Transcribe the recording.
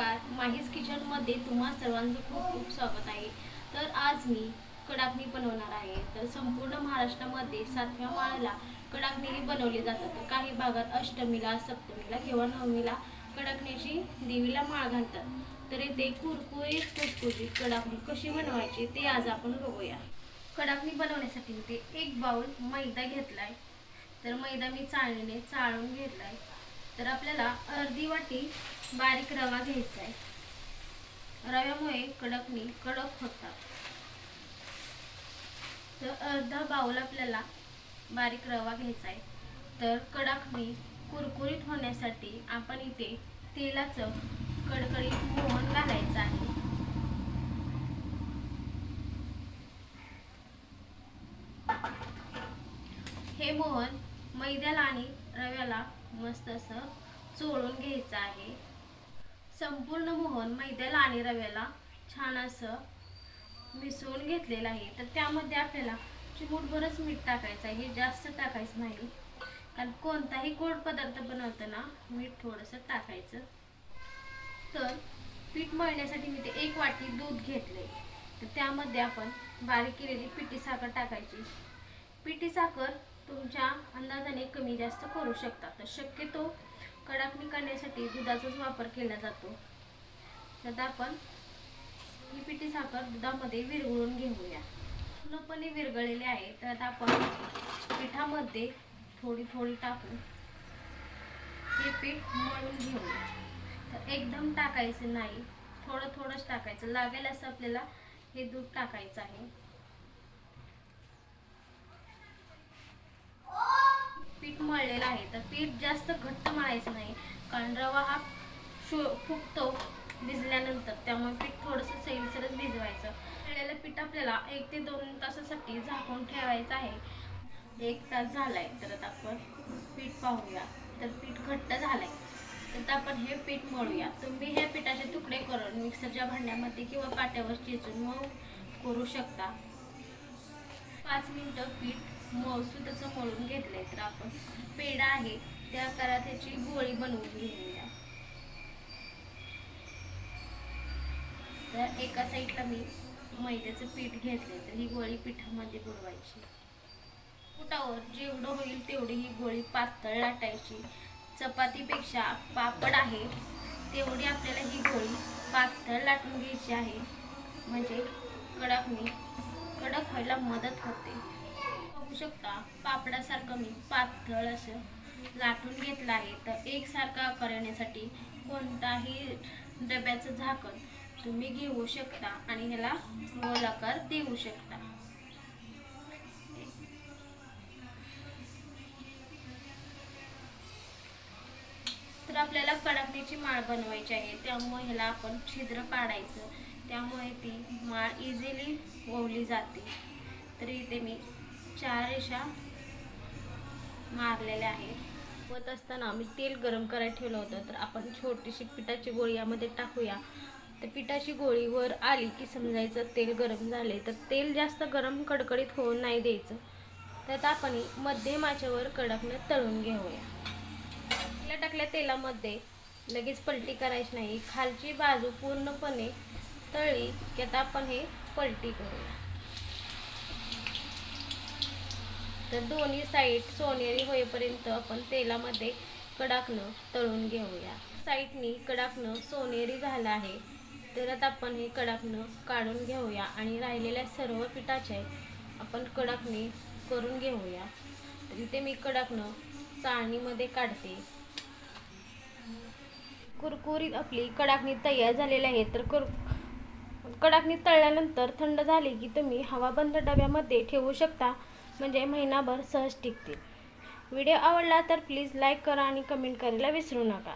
नमस्कार. माहीज किचनमध्ये तुम्हा सर्वांचं खूप खूप स्वागत आहे. तर आज मी कडाकणी बनवणार आहे. तर संपूर्ण महाराष्ट्रामध्ये सातव्या माळाला कडाकणी बनवली जातात. तर काही भागात अष्टमीला सप्तमीला किंवा नवमीला कडाकणीची देवीला माळ घालतात. तर येथे कुरकुरीत कुरकुरीत कडाकणी कशी बनवायची ते आज आपण बघूया. कडाकणी बनवण्यासाठी मी ते एक बाउल मैदा घेतलाय. तर मैदा मी चाळणीने चाळून घेतलाय. तर आपल्याला अर्धी वाटी बारीक रवा घ्यायचा आहे. रव्यामुळे कडकणी कडक होतात. तर अर्धा बाऊल आपल्याला बारीक रवा घ्यायचा आहे. तर कडाकणी कुरकुरीत होण्यासाठी आपण इथे तेलाचं कडकडीत मोहन घालायचं आहे. हे मोहन मैद्याला आणि रव्याला मस्त असं चोळून घ्यायचं आहे. संपूर्ण मोहन मैद्याला आणि रव्याला छान असं मिसळून घेतलेलं आहे. तर त्यामध्ये आपल्याला चिमूटभरच मीठ टाकायचं आहे. हे जास्त टाकायचं नाही. कारण कोणताही गोड पदार्थ बनवताना मीठ थोडंसं टाकायचं. तर पीठ मळण्यासाठी मी ते एक वाटी दूध घेतले तर त्यामध्ये आपण बारीक केलेली पिठी साखर टाकायची. पिठी साखर तुमच्या अंदाजाने कमी जास्त करू शकता. तर शक्यतो कडाकणी करण्यासाठी दुधाचाच वापर केला जातो. तर आपण ही पिठी साखर दुधामध्ये विरघळून घेऊया. पूर्णपणे विरघळलेले आहे तर आता आपण पिठामध्ये थोडी थोडी टाकून हे पीठ मळून घेऊया. तर एकदम टाकायचं नाही थोडं थोडंच टाकायचं. लागेल असं आपल्याला हे दूध टाकायचं आहे. पीठ मळलेलं आहे. तर पीठ जास्त घट्ट मळायचं नाही. कारण रवा हा शो फुगतो भिजल्यानंतर. त्यामुळे पीठ थोडंसं सैलसरच भिजवायचं. मळलेलं पीठ आपल्याला एक ते दोन तासासाठी झाकून ठेवायचं आहे. एक तास झाला आहे तर आता आपण पीठ पाहूया. तर पीठ घट्ट झालंय. तर आता आपण हे पीठ मळूया. तुम्ही हे पिठाचे तुकडे करून मिक्सरच्या भांड्यामध्ये किंवा पाट्यावर चेचून मग करू शकता. पाच मिनटं पीठ मळसू त्याचं मळून घेतलंय तर आपण पेढा आहे त्या आकारात त्याची गोळी बनवून घेऊया. तर एका साईडला मी मैद्याचं पीठ घेतलंय तर ही गोळी पिठामध्ये बुडवायची. पोटावर जेवढं होईल तेवढी ही गोळी पातळ लाटायची. चपातीपेक्षा पापड आहे तेवढी आपल्याला ही गोळी पातळ लाटून घ्यायची आहे. म्हणजे कडाकणी कडक व्हायला मदत होते. बघू शकता. पापडासारखं मी पातळ असं लाटून घेतलं आहे. तर एकसारखा आकार येण्यासाठी कोणताही डब्याचं झाकण तुम्ही घेऊ शकता आणि ह्याला गोलाकार देऊ शकता. तर आपल्याला कडाकणीची माळ बनवायची आहे. त्यामुळे ह्याला आपण छिद्र पाडायचं. त्यामुळे ती माळ इझिली ओवली जाते. तर इथे मी चार रेषा मारलेल्या आहेत. वत असताना मी तेल गरम करायला ठेवलं होतं तर आपण छोटीशी पिठाची गोळी यामध्ये टाकूया. तर पिठाची गोळी वर आली की समजायचं तेल गरम झाले तर तेल जास्त गरम कडकडीत होऊन नाही द्यायचं. तर आपण ही मध्यम आचेवर कडकनं तळून घेऊया. तेला टाकल्या तेलामध्ये लगेच पलटी करायची नाही. खालची बाजू पूर्णपणे तळली की आता आपण हे पलटी करूया. तर दोन्ही साईड सोनेरी होईपर्यंत आपण तेलामध्ये कडाकणं तळून घेऊया. साईडनी कडाकणं सोनेरी झालं आहे. तर आता आपण हे कडाकणं काढून घेऊया आणि राहिलेल्या सर्व पिठाचे आपण कडाकणी करून घेऊया. तर इथे मी कडाकणं चाळणीमध्ये काढते. कुरकुरीत आपली कडाकणी तयार झालेली आहे. तर कुर कडाकणी तळल्यानंतर थंड झाली की तुम्ही हवाबंद डब्यामध्ये ठेवू शकता. म्हणजे महिनाभर सहज टिकतील. व्हिडिओ आवडला तर प्लीज लाईक करा आणि कमेंट करायला विसरू नका.